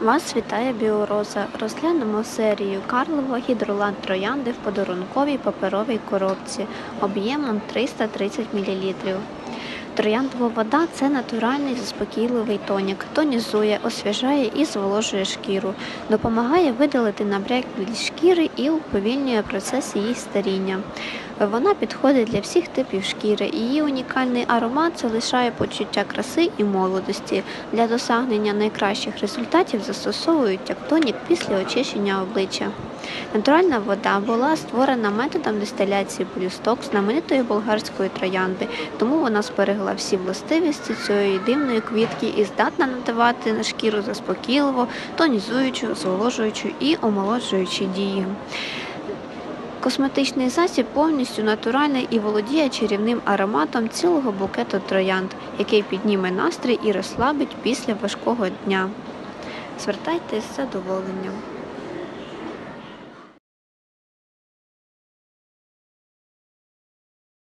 Вас вітає Біороза. Розглянемо серію Карлова гідроланд троянди в подарунковій паперовій коробці об'ємом 330 мл. Трояндова вода це натуральний заспокійливий тонік, тонізує, освіжає і зволожує шкіру, допомагає видалити набряклі шкіри і уповільнює процес її старіння. Вона підходить для всіх типів шкіри. Її унікальний аромат залишає почуття краси і молодості. Для досягнення найкращих результатів застосовують як тонік після очищення обличчя. Натуральна вода була створена методом дистиляції полісток знаменитої болгарської троянди, тому вона зберегла всі властивості цієї дивної квітки і здатна надавати на шкіру заспокійливо, тонізуючу, зволожуючу і омолоджуючу дію. Косметичний засіб повністю натуральний і володіє чарівним ароматом цілого букету троянд, який підніме настрій і розслабить після важкого дня. Звертайтесь з задоволенням.